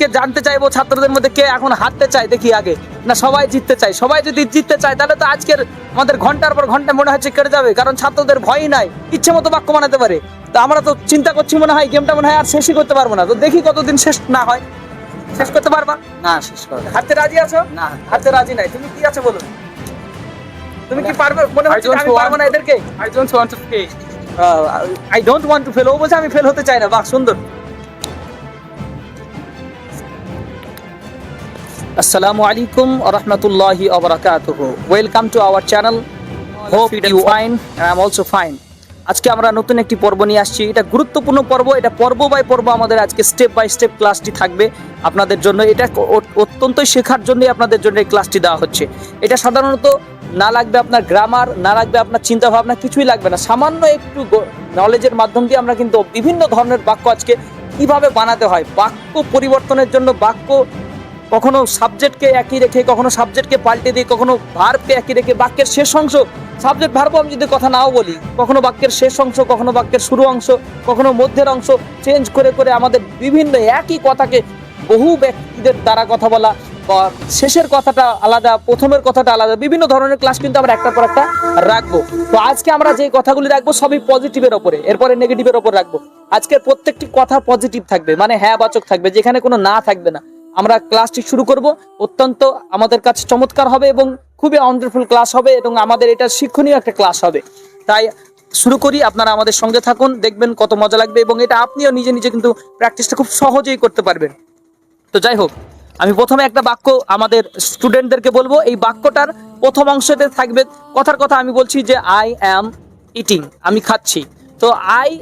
আজকে জানতে চাইব ছাত্রদের মধ্যে কে এখন হারতে চায় দেখি আগে। না সবাই জিততে চায়। সবাই যদি জিততে চায় তাহলে তো আজকের আমাদের ঘণ্টার পর ঘণ্টা মনে হচ্ছে কেটে যাবে কারণ ছাত্রদের ভয়ই নাই ইচ্ছে মতো বাক্য বানাতে পারে। তো আমরা তো চিন্তা করছি মনে হয় গেমটা মনে হয় আর শেষই করতে পারব না। তো দেখি কতদিন শেষ না হয়। শেষ করতে পারবা? না শেষ করে হারতে রাজি আছো? না। হারতে রাজি নাই। তুমি কি আছো বলো? তুমি কি পারবে? মনে হচ্ছে আমি পারব না এদেরকে? I don't want to pay. I don't want to fail ও বলছে আমি ফেল হতে চাই না। বাহ সুন্দর। আসসালামু আলাইকুম রহমতুল্লাহি ওবরাকাতুহু welcome to our channel hope you fine I am also fine আজকে আমরা নতুন একটি পর্ব নিয়ে আসছি। এটা গুরুত্বপূর্ণ পর্ব। এটা পর্ব বাই পর্ব আমাদের আজকে স্টেপ বাই স্টেপ ক্লাসটি থাকবে। আপনাদের জন্য এটা অত্যন্তই শেখার জন্যই আপনাদের জন্য এই ক্লাসটি দেওয়া হচ্ছে। এটা সাধারণত না লাগবে আপনার গ্রামার না লাগবে আপনার চিন্তা ভাবনা কিছুই লাগবে না। সামান্য একটু নলেজের মাধ্যম দিয়ে আমরা কিন্তু বিভিন্ন ধরনের বাক্য আজকে কীভাবে বানাতে হয়, বাক্য পরিবর্তনের জন্য বাক্য কখনো সাবজেক্টকে একই রেখে, কখনো সাবজেক্টকে পাল্টে দিয়ে, কখনো ভার্বকে একই রেখে, বাক্যের শেষ অংশ সাবজেক্ট ভার্ব আমি যদি কথা নাও বলি, কখনো বাক্যের শেষ অংশ, কখনো বাক্যের শুরু অংশ, কখনো মধ্যের অংশ চেঞ্জ করে করে আমাদের বিভিন্ন একই কথাকে বহু ব্যক্তিদের দ্বারা কথা বলা, বা শেষের কথাটা আলাদা, প্রথমের কথাটা আলাদা, বিভিন্ন ধরনের ক্লাস কিন্তু আমরা একটার পর একটা রাখব। তো আজকে আমরা যে কথাগুলি রাখব সবই পজিটিভের ওপরে, এরপরে নেগেটিভের ওপর রাখব। আজকের প্রত্যেকটি কথা পজিটিভ থাকবে মানে হ্যাঁ বাচক থাকবে, যেখানে কোনো না থাকবে না। আমরা ক্লাসটি শুরু করব। অত্যন্ত আমাদের কাছে চমৎকার হবে এবং খুবই ওয়ান্ডারফুল ক্লাস হবে এবং আমাদের এটা শিক্ষণীয় একটা ক্লাস হবে। তাই শুরু করি, আপনারা আমাদের সঙ্গে থাকুন, দেখবেন কত মজা লাগবে এবং এটা আপনিও নিজে নিজে কিন্তু প্র্যাকটিসটা খুব সহজেই করতে পারবেন। তো যাই হোক, আমি প্রথমে একটা বাক্য আমাদের স্টুডেন্টদেরকে বলব। এই বাক্যটার প্রথম অংশতে থাকবে, কথার কথা আমি বলছি যে আই অ্যাম ইটিং আমি খাচ্ছি। তো আই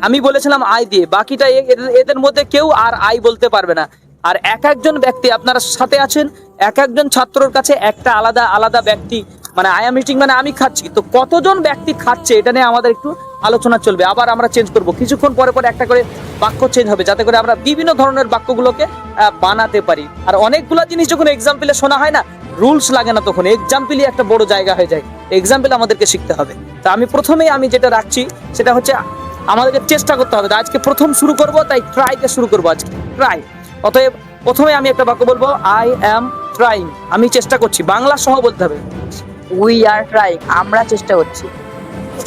আমি বলেছিলাম আই দিয়ে, বাকিটা এদের- মধ্যে কেউ আর আই বলতে পারবে না। আর এক একজন ব্যক্তি আপনারা সাথে আছেন, এক একজন ছাত্রর কাছে একটা আলাদা আলাদা ব্যক্তি মানে আই এম ইটিং মানে আমি খাচ্ছি তো কতজন ব্যক্তি খাচ্ছে এটা নিয়ে আমাদের একটু আলোচনা চলবে। আবার আমরা চেঞ্জ করব। কিছুক্ষণ পরে পরে একটা করে বাক্য চেঞ্জ হবে, যাতে করে আমরা বিভিন্ন ধরনের বাক্যগুলোকে বানাতে পারি। আর অনেকগুলো জিনিস যখন এক্সাম্পলে শোনা হয় না রুলস লাগে না তখন। এক্সাম্পলই একটা বড় জায়গা হয়ে যায়। এক্সাম্পল আমাদেরকে শিখতে হবে। তা আমি প্রথমেই আমি যেটা রাখছি, সেটা হচ্ছে আমাদেরকে চেষ্টা করতে হবে। আজকে প্রথম শুরু করব, তাই ট্রাইকে শুরু করব আজকে। ট্রাই অতএব প্রথমে আমি একটা বাক্য বলব আই অ্যাম ট্রাইং আমি চেষ্টা করছি বাংলা সহ বলতে হবে। উই আর ট্রাইং আমরা চেষ্টা করছি।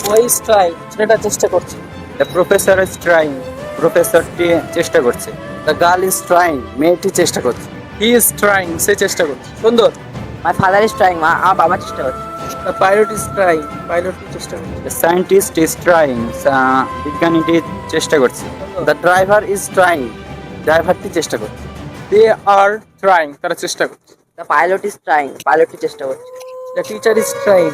ওয়াইস ট্রাই সেটা চেষ্টা করছি। The professor is trying. প্রফেসরটি চেষ্টা করছে। দ্য গার্ল ইজ ট্রাইং মেয়েটি চেষ্টা করছে। হি ইজ ট্রাইং সে চেষ্টা করছে। সুন্দর। মাই ফাদার ইজ ট্রাইং মা আমার বাবা চেষ্টা করছে। The pilot is trying pilot চেষ্টা করছে। দ্য সায়েন্টিস্ট ইজ ট্রাইং বিজ্ঞানীটি চেষ্টা করছে। দ্য ড্রাইভার ইজ ট্রাইং ড্রাইভারটি চেষ্টা করছে দে আর ট্রাইং তারা চেষ্টা করছে দ্য পাইলট ইজ ট্রাইং পাইলটটি চেষ্টা করছে দ্য টিচার ইজ ট্রাইং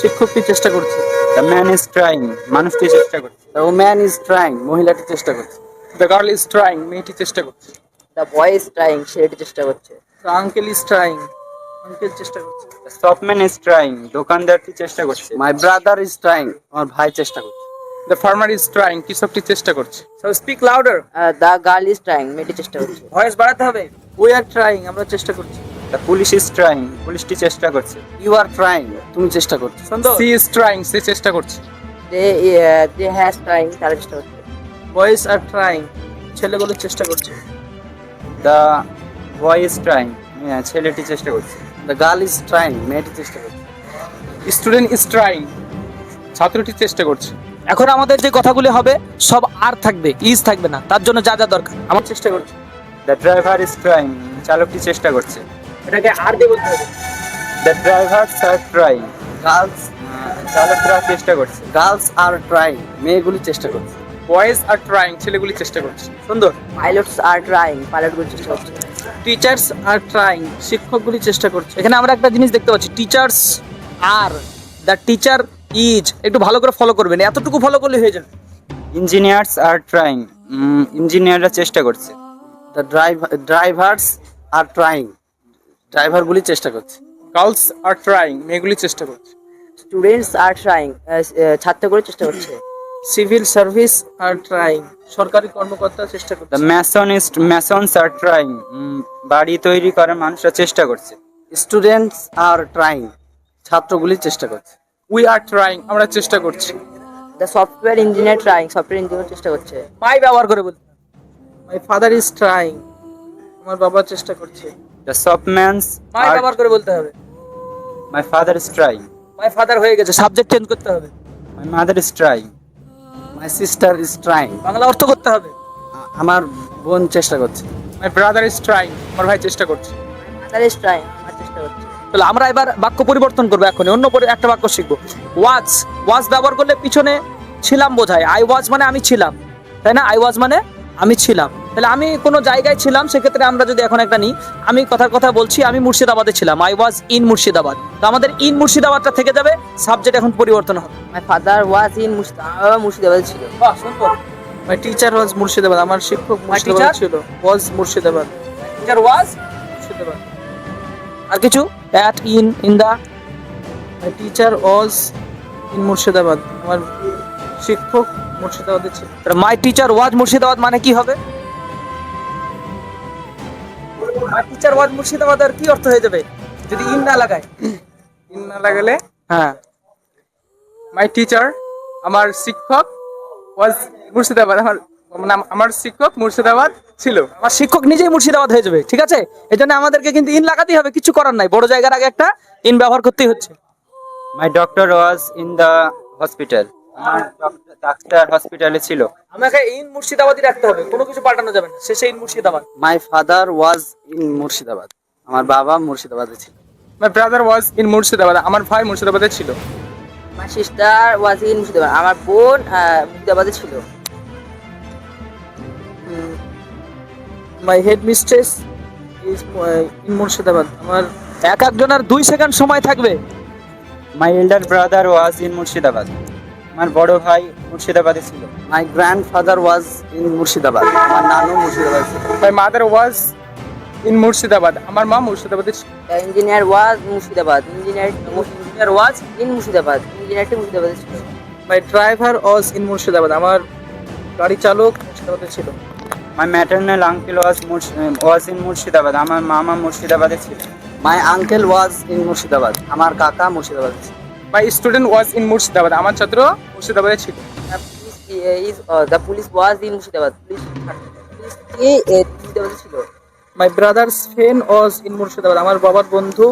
শিক্ষকটি চেষ্টা করছে দ্য ম্যান ইজ ট্রাইং মানুষটি চেষ্টা করছে দ্য ওম্যান ইজ ট্রাইং মহিলাটি চেষ্টা করছে দ্য গার্ল ইজ ট্রাইং মেয়েটি চেষ্টা করছে দ্য বয় ইজ ট্রাইং ছেলেটি চেষ্টা করছে the uncle is trying uncle চেষ্টা করছে দ্য শপম্যান ইজ ট্রাইং দোকানদারটি চেষ্টা করছে মাই ব্রাদার ইজ ট্রাইং আমার ভাই চেষ্টা করছে দ্য ফার্মার ইজ ট্রাইং কৃষকটি চেষ্টা করছে। So speak louder the girl is trying মেয়েটি চেষ্টা করছে। ভয়েস বাড়াতে হবে। উই আর ট্রাইং আমরা চেষ্টা করছি। দ্য পুলিশ ইজ ট্রাইং পুলিশটি চেষ্টা করছে। ইউ আর ট্রাইং তুমি চেষ্টা করছ। সুন্দর সি ইজ ট্রাইং সে চেষ্টা করছে। দে দে হ্যাজ ট্রাইং তারা চেষ্টা করছে। বয়েস আর ট্রাইং ছেলেগুলো চেষ্টা করছে। দ্য বয় ইজ ট্রাইং ছেলেটি চেষ্টা করছে। দ্য গার্ল ইজ ট্রাইং মেয়েটি চেষ্টা করছে। স্টুডেন্ট ইজ ট্রাইং ছাত্রটি চেষ্টা করছে। এখন আমাদের যে কথাগুলি হবে সব আর থাকবে ইজ থাকবে না। তার জন্য যা যা দরকার। আমার চেষ্টা করছি। দ্য ড্রাইভার ইজ ট্রাইং চালকটি চেষ্টা করছে? এটাকে আর দিয়ে বলতে হবে। The driver are trying girls চালকরা চেষ্টা করছে। গার্লস আর ট্রাইং মেয়েগুলি চেষ্টা করছে। বয়েজ আর ট্রাইং ছেলেগুলি চেষ্টা করছে। সুন্দর। পাইলটস আর ট্রাইং পাইলটগুলি চেষ্টা করছে। টিচার্স আর ট্রাইং শিক্ষকগুলি চেষ্টা করছে। এখানে আমরা একটা জিনিস দেখতে পাচ্ছি। Teachers are the teacher is একটু ভালো করে ফলো করবেন এতটুকু ফলো করলে হয়ে যাবে। ইঞ্জিনিয়ার্স আর ট্রাইং ইঞ্জিনিয়াররা চেষ্টা করছে। The driver drivers are trying ড্রাইভারগুলি চেষ্টা করছে। গার্লস আর ট্রাইং মেয়েগুলি চেষ্টা করছে। স্টুডেন্টস আর ট্রাইং ছাত্রগুলি চেষ্টা করছে। সিভিল সার্ভিস আর ট্রাইং সরকারি কর্মকর্তা চেষ্টা করছে। দ্য ম্যাসনিস্ট ম্যাসনস আর ট্রাইং বাড়ি তৈরি করার মানুষরা চেষ্টা করছে। স্টুডেন্টস আর ট্রাইং ছাত্রগুলি চেষ্টা করছে। উই আর ট্রাইং আমরা চেষ্টা করছি। The software engineer trying software engineer চেষ্টা করছে। মাই ব্যবহার করে বলতে মাই ফাদার ইজ ট্রাইং আমার বাবা চেষ্টা করছে। দ্য শপম্যানস মাই ব্যবহার করে বলতে হবে। My father is trying my father হয়ে গেছে সাবজেক্ট চেঞ্জ করতে হবে। My mother is trying my sister is trying Bangla অর্থ করতে হবে। আমার বোন চেষ্টা করছে। মাই ব্রাদার ইজ ট্রাইং আমার ভাই চেষ্টা করছে। মাদার ইজ ট্রাইং আমার চেষ্টা করছে। তাহলে আমরা এবার বাক্য পরিবর্তন করব এখন অন্য পরি- একটা বাক্য শিখব। ওয়াজ ওয়াজ ব্যবহার করলে পিছনে ছিলাম বোঝায় আই ওয়াজ মানে আমি ছিলাম। তাই না? আই ওয়াজ মানে আমি ছিলাম। তাহলে আমি কোনো জায়গায় ছিলাম সেক্ষেত্রে আমরা যদি এখন একটা নিই আমি কথার কথা বলছি আমি মুর্শিদাবাদে ছিলাম। I was in Murshidabad. তো আমাদের ইন মুর্শিদাবাদটা থেকে যাবে সাবজেক্ট এখন পরিবর্তন হবে। My father was in Murshidabad মুর্শিদাবাদে ছিল। বাহ সুন্দর। মাই টিচার ওয়াজ মুর্শিদাবাদ আমার শিক্ষক মুর্শিদাবাদ ছিল। Was Murshidabad. Teacher was Murshidabad. আর কিছু? At in in the my teacher was in Murshidabad আমার শিক্ষক মুর্শিদাবাদে ছিল। মাই টিচার ওয়াজ মুর্শিদাবাদ মানে কি হবে? মাই টিচার ওয়াজ মুর্শিদাবাদ আর কি অর্থ হয়ে যাবে? যদি ইন না লাগায়। ইন না লাগালে? হ্যাঁ। মাই টিচার আমার শিক্ষক ওয়াজ মুর্শিদাবাদ। আমার মানে আমার শিক্ষক মুর্শিদাবাদ ছিল। আমার শিক্ষক নিজেই মুর্শিদাবাদ হয়ে যাবে ঠিক আছে? এই জন্য আমাদেরকে কিন্তু ইন লাগাতেই হবে কিছু করার নাই। বড় জায়গার আগে একটা ইন ব্যবহার করতেই হচ্ছে। My doctor was in the hospital আমার ডাক্তার হসপিটালে ছিল। আমাকে ইন মুর্শিদাবাদই রাখতে হবে কোনো কিছু পাল্টানো যাবে না। শেষে in Murshidabad. My father was in Murshidabad. আমার বাবা মুর্শিদাবাদে ছিল। My brother was in Murshidabad আমার ভাই মুর্শিদাবাদে ছিল। My sister was in Murshidabad আমার বোন আহ, মুর্শিদাবাদে ছিল। My head mistress is in Murshidabad আমার এক একজনের দুই সেকেন্ড সময় থাকবে। My elder brother was in Murshidabad আমার বড় ভাই মুর্শিদাবাদে ছিল। My grandfather was in Murshidabad আমার নানু মুর্শিদাবাদ ছিল। My mother was in Murshidabad আমার মা মুর্শিদাবাদে ছিল। Engineer was Murshidabad engineer engineer was in Murshidabad ইঞ্জিনিয়ারটি মুর্শিদাবাদে ছিল। My driver was in Murshidabad আমার গাড়ি চালক মুর্শিদাবাদে ছিল। My maternal uncle was was in Murshidabad আমার মামা মুর্শিদাবাদে ছিল my uncle was in Murshidabad আমার কাকা মুর্শিদাবাদে my student was in Murshidabad আমার ছাত্র মুর্শিদাবাদে ছিল the police was in Murshidabad police কি এ, মুর্শিদাবাদে ছিল my brother's friend was in Murshidabad আমার বাবার বন্ধু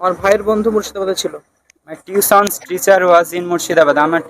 আমার ভাইয়ের বন্ধু মুর্শিদাবাদে ছিল my tuitions teacher was in Murshidabad আমার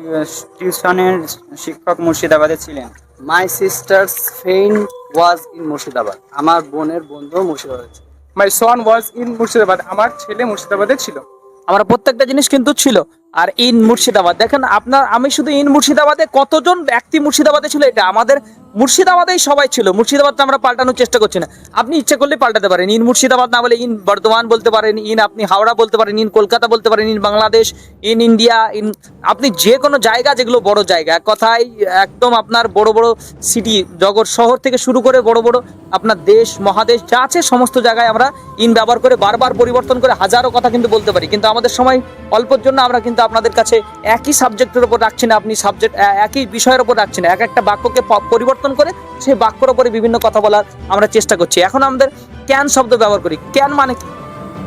টিউশনের শিক্ষক মুর্শিদাবাদে ছিলেন my sister's friend was in Murshidabad আমার বোনের বন্ধু মুর্শিদাবাদ ছিল। মাই সন ওয়াজ ইন মুর্শিদাবাদ আমার ছেলে মুর্শিদাবাদে ছিল। আমার প্রত্যেকটা জিনিস কিন্তু ছিল। Are in Murshidabad. দেখেন আপনার, আমি শুধু ইন মুর্শিদাবাদে, কতজন ব্যক্তি মুর্শিদাবাদে ছিল? এটা আমাদের মুর্শিদাবাদেই সবাই ছিল। মুর্শিদাবাদটা আমরা পাল্টানোর চেষ্টা করছি না। আপনি ইচ্ছে করলে পাল্টাতে পারেন। ইন মুর্শিদাবাদ না বলে ইন বর্ধমান বলতে পারেন, ইন আপনি হাওড়া বলতে পারেন, ইন কলকাতা বলতে পারেন, in Bangladesh, in India, in আপনি যে কোনো জায়গা, যেগুলো বড় জায়গা কথায় একদম আপনার বড় বড় সিটি জগৎ শহর থেকে শুরু করে বড় বড় আপনার দেশ, মহাদেশ, যা আছে সমস্ত জায়গায় আমরা ইন ব্যবহার করে বারবার পরিবর্তন করে হাজারো কথা কিন্তু বলতে পারি। কিন্তু আমাদের সময় অল্পর জন্য আমরা কিন্তু আপনাদের কাছে একই সাবজেক্টের উপর রাখছি না আপনি সাবজেক্ট একই বিষয়ের উপর রাখছি না। এক একটা বাক্যকে পরিবর্তন করে সেই বাক্যর উপরে বিভিন্ন কথা বলার আমরা চেষ্টা করছি। এখন আমাদের ক্যান শব্দ ব্যবহার করি। ক্যান মানে কি?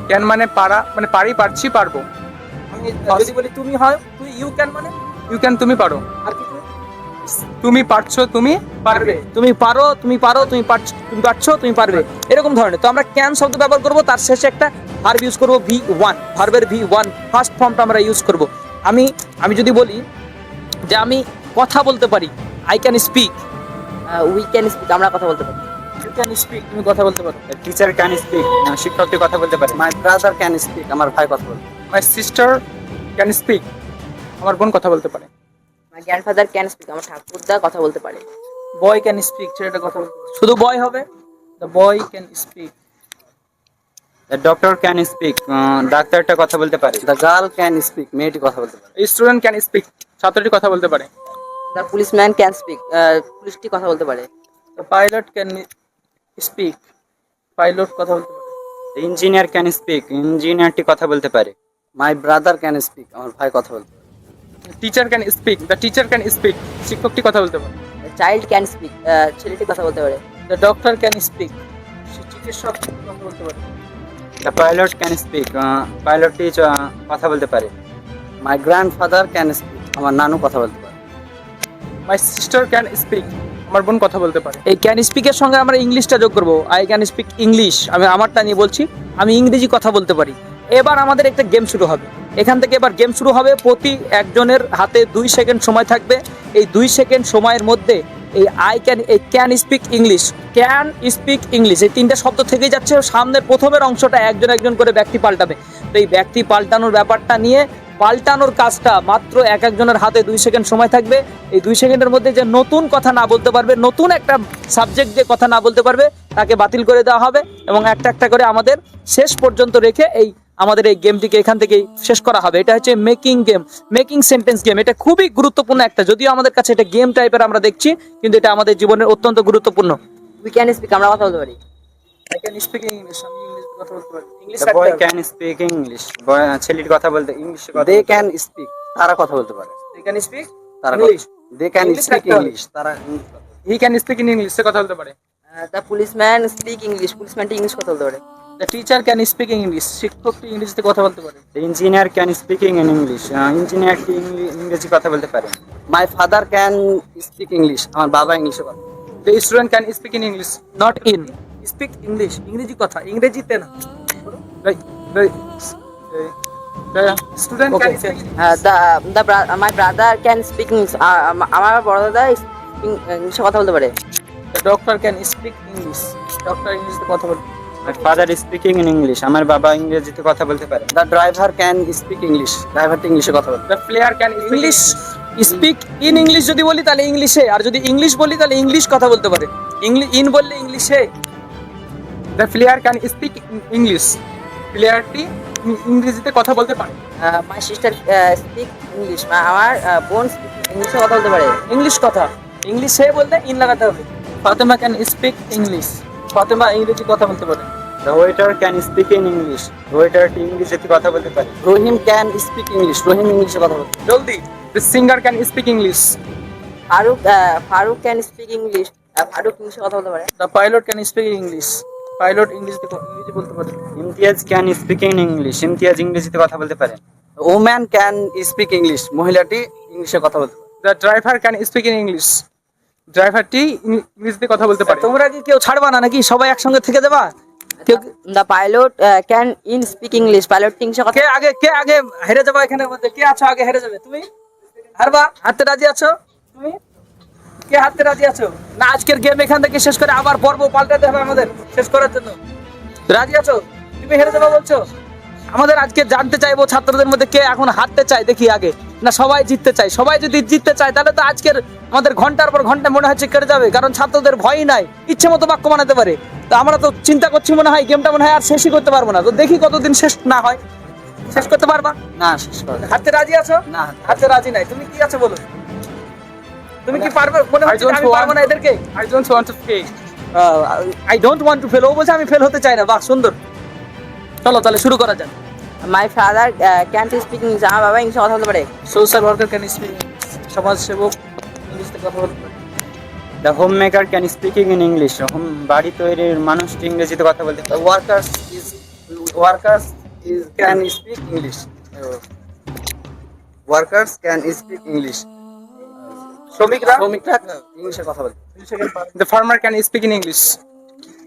ক্যান মানে পারা মানে পারি পারছি পারব। আমি যদি বলি তুমি হয় তুই ইউ ক্যান মানে? ইউ ক্যান তুমি পারো। আর কিছু তুমি? পারছ তুমি পারবে। তুমি পারো তুমি পারো তুমি পারছ তুমি পারছ তুমি পারবে। এরকম ধরনের। তো আমরা ক্যান শব্দ ব্যবহার করব তার শেষে একটা ভার্ব ইউজ করব ভি ওয়ান ভার্বের ভি ওয়ান ফার্স্ট ফর্মটা আমরা ইউজ করব। আমি আমি যদি বলি যে আমি কথা বলতে পারি I can speak we can speak আমরা কথা বলতে পারি। ইউ ক্যান স্পিক তুমি কথা বলতে পারো। টিচার ক্যান স্পিক শিক্ষকটি কথা বলতে পারে। মাই ব্রাদার ক্যান স্পিক আমার ভাই কথা বলতে মাই সিস্টার ক্যান স্পিক আমার বোন কথা বলতে পারে। মাই গ্র্যান্ডফাদার ক্যান স্পিক আমার ঠাকুরদা কথা বলতে পারে। বয় ক্যান স্পিক ছেলেটা কথা বলতে শুধু বয় হবে? The boy can speak doctor can speak ডাক্তারটা কথা বলতে পারে দ্য গার্ল ক্যান স্পিক মেয়েটি কথা বলতে পারে স্টুডেন্ট ক্যান স্পিক ছাত্রটি কথা বলতে পারে দ্য পুলিশম্যান ক্যান স্পিক পুলিশটি কথা বলতে পারে the pilot can speak pilot কথা বলতে পারে ইঞ্জিনিয়ার ক্যান স্পিক ইঞ্জিনিয়ারটি কথা বলতে পারে মাই ব্রাদার ক্যান স্পিক আমার ভাই কথা বলতে পারে teacher can speak the teacher can speak শিক্ষকটি কথা বলতে পারে চাইল্ড ক্যান স্পিক ছেলেটি কথা বলতে পারে দ্য ডক্টর ক্যান স্পিক চিকিৎসক কথা বলতে পারে দ্য পাইলট ক্যান স্পিক পাইলটটি কথা বলতে পারে। মাই গ্র্যান্ডফাদার ক্যান স্পিক আমার নানু কথা বলতে পারে। মাই সিস্টার ক্যান স্পিক আমার বোন কথা বলতে পারে। এই ক্যান স্পিকের সঙ্গে আমরা ইংলিশটা যোগ করব। আই ক্যান স্পিক ইংলিশ আমি আমারটা নিয়ে বলছি আমি ইংরেজি কথা বলতে পারি। এবার আমাদের একটা গেম শুরু হবে। এখান থেকে এবার গেম শুরু হবে। প্রতি একজনের হাতে দুই সেকেন্ড সময় থাকবে। এই দুই সেকেন্ড সময়ের মধ্যে এই আই ক্যান এই can speak English can speak English এই তিনটা শব্দ থেকে যাচ্ছে। সামনের প্রথমের অংশটা একজন একজন করে ব্যক্তি পাল্টাবে। তো এই ব্যক্তি পাল্টানোর ব্যাপারটা নিয়ে পাল্টানোর কাজটা মাত্র এক একজনের হাতে দুই সেকেন্ড সময় থাকবে। এই দুই সেকেন্ডের মধ্যে যে নতুন কথা না বলতে পারবে, নতুন একটা সাবজেক্ট যে কথা না বলতে পারবে, তাকে বাতিল করে দেওয়া হবে এবং একটা একটা করে আমাদের শেষ পর্যন্ত রেখে এই আমাদের এই গেমটিকে এখান থেকেই শেষ করা হবে। এটা হচ্ছে making game making sentence game এটা খুবই গুরুত্বপূর্ণ একটা, যদিও আমাদের কাছে এটা গেম টাইপের আমরা দেখছি, কিন্তু এটা আমাদের জীবনের অত্যন্ত গুরুত্বপূর্ণ। উই ক্যান স্পিক আমরা কথা বলতে পারি। আই ক্যান স্পিক ইংলিশ আমি ইংলিশ কথা বলতে পারি English The boy can speak English. ছেলের কথা বলতে ইংলিশে কথা দে ক্যান স্পিক তারা কথা বলতে পারে। দে ক্যান স্পিক তারা English they can English speak English তারা কথা he can speak in English সে কথা বলতে পারে। দ্য পুলিশম্যান স্পিক ইংলিশ পুলিশম্যানটি ইংলিশ কথা বলতে পারে। The teacher can speak English শিক্ষকটি কথা বলতে পারে। The engineer can speaking in English. ইঞ্জিনিয়ারটি ইংরেজি কথা বলতে পারে। My father can speak English আমার বাবা ইংলিশে কথা বলে। The student can speak in English not in speak English ইংরেজি কথা ইংরেজিতে না। My brother can speak English আমার বড় দাদা ইংলিশে কথা বলতে পারে। Doctor can speak English doctor ইংলিশে কথা বলতে My father is speaking in আমার বাবা ইংরেজিতে কথা বলতে পারে। The driver can speak English ড্রাইভারটি ইংলিশে কথা বলে the player can English speak in English যদি বলি তাহলে ইংলিশে আর যদি ইংলিশ বলি তাহলে ইংলিশ কথা বলতে পারে। ইংলিশ ইন বললে ইংলিশে the player can speak English প্লেয়ারটি ইংরেজিতে কথা বলতে পারে। মাই সিস্টার স্পিক ইংলিশ আমার বোন ইংলিশে কথা বলতে পারে। ইংলিশ কথা। ইংলিশে বলতে ইন লাগাতে হবে। Fatema can speak English Fatema ইংরেজি কথা বলতে পারে। The waiter can speak in English. ওয়েটারটি ইংরেজিতে কথা বলতে পারে। Rahim can speak English Rahim ইংলিশে কথা বলে জলদি। The singer can speak English Faruk ah, Faruk can speak English Faruk ইংলিশে কথা বলতে পারে। The pilot can speak English pilot ইংলিশে ইংরেজি বলতে পারে। Imtiaz can speak in English Imtiaz ইংরেজিতে কথা বলতে পারে। ওম্যান ক্যান স্পিক ইংলিশ মহিলাটি ইংলিশে কথা বলতে পারে। The driver can speak in English ড্রাইভারটি ইংরেজিতে কথা বলতে পারে। তোমরা কি কেউ ছাড়বা না নাকি? সবাই একসঙ্গে থেকে দেবা কেউ the pilot can in speak English pilot ইংলিশে কথা কে আগে কে আগে হেরে যাব এখানে মধ্যে? কে আছো আগে হেরে যাবে? তুমি? হারবা? হারতে রাজি আছো? তুমি? কে হারতে রাজি আছো? না আজকের গেম এখান থেকে শেষ করে আবার পর্ব পাল্টাতে হবে আমাদের শেষ করার জন্য। রাজি আছো? তুমি হেরে যাব বলছো? আমাদের আজকে জানতে চাইব ছাত্রদের মধ্যে কে এখন হারতে চায় দেখি আগে। না সবাই জিততে চায়। সবাই যদি জিততে চায় তাহলে তো আজকের আমাদের ঘণ্টার পর ঘণ্টা মনে হচ্ছে কেটে যাবে কারণ ছাত্রদের ভয়ই নাই। ইচ্ছে মতো বাক্য বানাতে পারে। তো আমরা তো চিন্তা করছি মনে হয় গেমটা মনে হয় আর শেষই করতে পারব না। তো দেখি কতদিন শেষ না হয়। শেষ করতে পারবা? না শেষ হারতে রাজি আছো? না হারতে রাজি নাই। তুমি কি আছো বলো? তুমি কি পারবে? মনে হচ্ছে আমি পারব না এদেরকে? I don't want to fake I don't want to fail ও বলছে আমি ফেল হতে চাই না। বাহ সুন্দর। চলো তাহলে শুরু করা যাক। My father can speak English আমার বাবা ইংলিশে কথা বলতে পারে। সোশ্যাল ওয়ার্কার ক্যান স্পিক সমাজ সেবক ইংলিশে কথা বলতে পারে। The homemaker can speaking in English home বাড়ি তৈরির মানুষটি ইংরেজিতে কথা বলতে পারে। Is workers is can speak English. Uh, workers can speak English. শ্রমিকরা? শ্রমিকরা? ইংলিশে কথা বলে। The farmer can speak in English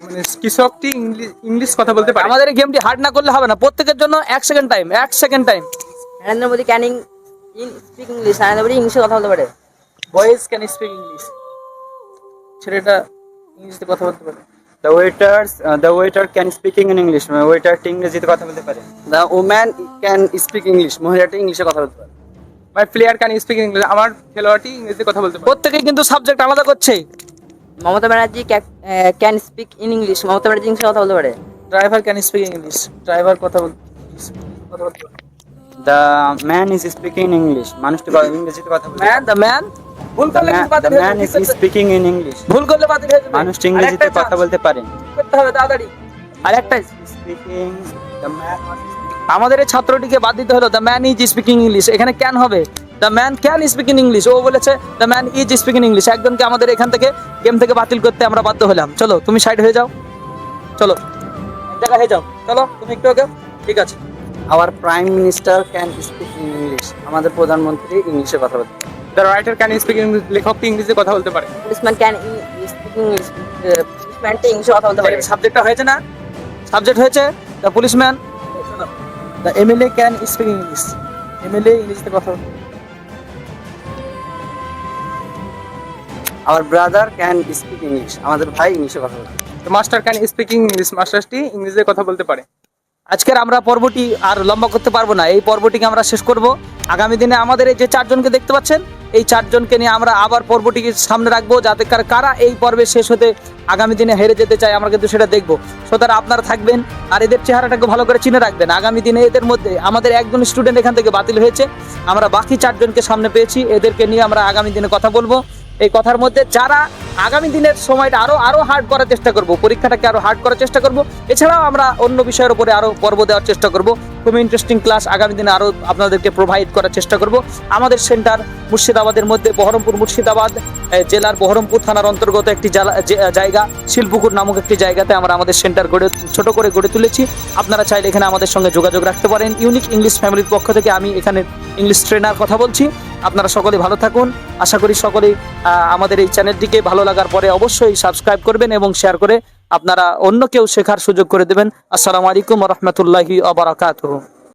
মানে কৃষকটি ইংলিশ ইংলিশ কথা বলতে পারে? আমাদের এই গেমটি হার্ড না করলে হবে না। প্রত্যেকের জন্য এক সেকেন্ড টাইম এক second time Narendra Modi can in speak English Narendra Modi ইংলিশে কথা বলতে পারে। বয়েজ ক্যান স্পিক ইংলিশ ছেলেটা ইংলিশে কথা বলতে পারে। The waiters the waiter can speaking in English ওয়েটারটি ইংরেজিতে কথা বলতে পারে। The woman can speak English মহিলাটি ইংলিশে কথা বলতে পারে। My player can speak in English আমার খেলোয়াড়টি ইংরেজিতে কথা বলতে পারে। প্রত্যেকেই কিন্তু সাবজেক্ট আলাদা করছে। Mamata Banerjee can speak in English Mamata Banerjee ইংলিশে কথা বলতে পারে। Driver can speak English driver কথা বলতে কথা বলতে পারে। The man is speaking in English মানুষটি ইংরেজিতে কথা বলতে ম্যান দ্য ম্যান ভুল করলে বাতিল man is speaking in English ভুল করলে বাতিল হয়ে যাবে। মানুষটি ইংরেজিতে কথা বলতে পারে। করতে হবে তাড়াতাড়ি। আর একটা স্পিকিং দ্য ম্যান আমাদের এই ছাত্রটিকে বাদ দিতে হলো the man is speaking English এখানে ক্যান হবে। The man can speak in English ও বলেছে the man is speaking English একজনকে আমাদের এখান থেকে গেম থেকে বাতিল করতে আমরা বাধ্য হলাম। চলো তুমি সাইড হয়ে যাও। চলো এক জায়গায় হয়ে যাও। চলো তুমি একটু আগে ঠিক আছে। Our prime minister can speak in English আমাদের প্রধানমন্ত্রী ইংলিশে কথা বলতে the writer can speak English লেখক কি ইংরেজিতে কথা বলতে পারে। In- speak English. Uh, টি ইংলিশে কথা বলতে পারে। সাবজেক্টটা হয়েছে না? সাবজেক্ট হয়েছে? The policeman the MLA can speak English MLA ইংলিশতে কথা। Our brother can speak English. আমাদের ভাই ইংলিশে কথা বলে। মাস্টার ক্যান স্পিক ইংলিশ মাস্টারটি ইংলিশে কথা বলতে পারে। আজকের আমরা পর্বটি আর লম্বা করতে পারব না। এই পর্বটিকে আমরা শেষ করব। আগামী দিনে আমাদের এই যে চারজনকে দেখতে পাচ্ছেন এই চারজনকে নিয়ে আমরা আবার পর্বটিকে সামনে রাখব। যাতে কার- এই পর্বে শেষ হতে আগামী দিনে হেরে যেতে চায়, আমরা কিন্তু সেটা দেখব। সুতরাং আপনারা থাকবেন আর এদের চেহারাটাকে ভালো করে চিনে রাখবেন। আগামী দিনে এদের মধ্যে আমাদের একজন স্টুডেন্ট এখান থেকে বাতিল হয়েছে। আমরা বাকি চারজনকে সামনে পেয়েছি। এদেরকে নিয়ে আমরা আগামী দিনে কথা বলব। এই কথার মধ্যে যারা আগামী দিনের সময়টা আরও আরও হার্ড করার চেষ্টা করব, পরীক্ষাটাকে আরও হার্ড করার চেষ্টা করব, এছাড়াও আমরা অন্য বিষয়ের উপরে আরও পর্ব দেওয়ার চেষ্টা করব, খুবই ইন্টারেস্টিং ক্লাস আগামী দিনে আরও আপনাদেরকে প্রোভাইড করার চেষ্টা করব। আমাদের সেন্টার মুর্শিদাবাদের মধ্যে বহরমপুর মুর্শিদাবাদ জেলার বহরমপুর থানার অন্তর্গত একটি জায়গা, শিলপুকুর নামক একটি জায়গাতে আমরা আমাদের সেন্টার গড়ে, ছোট করে গড়ে তুলেছি। আপনারা চাইলে এখানে আমাদের সঙ্গে যোগাযোগ রাখতে পারেন। ইউনিক ইংলিশ ফ্যামিলির পক্ষ থেকে আমি এখানে ইংলিশ ট্রেনার কথা বলছি। আপনারা সকলে ভালো থাকুন। আশা করি সকলে আমাদের এই চ্যানেলটিকে ভালো লাগার পরে অবশ্যই সাবস্ক্রাইব করবেন এবং শেয়ার করে আপনারা অন্য কেউ শেখার সুযোগ করে দেবেন। আসসালামু আলাইকুম রহমতুল্লাহি আবরাকাতুহ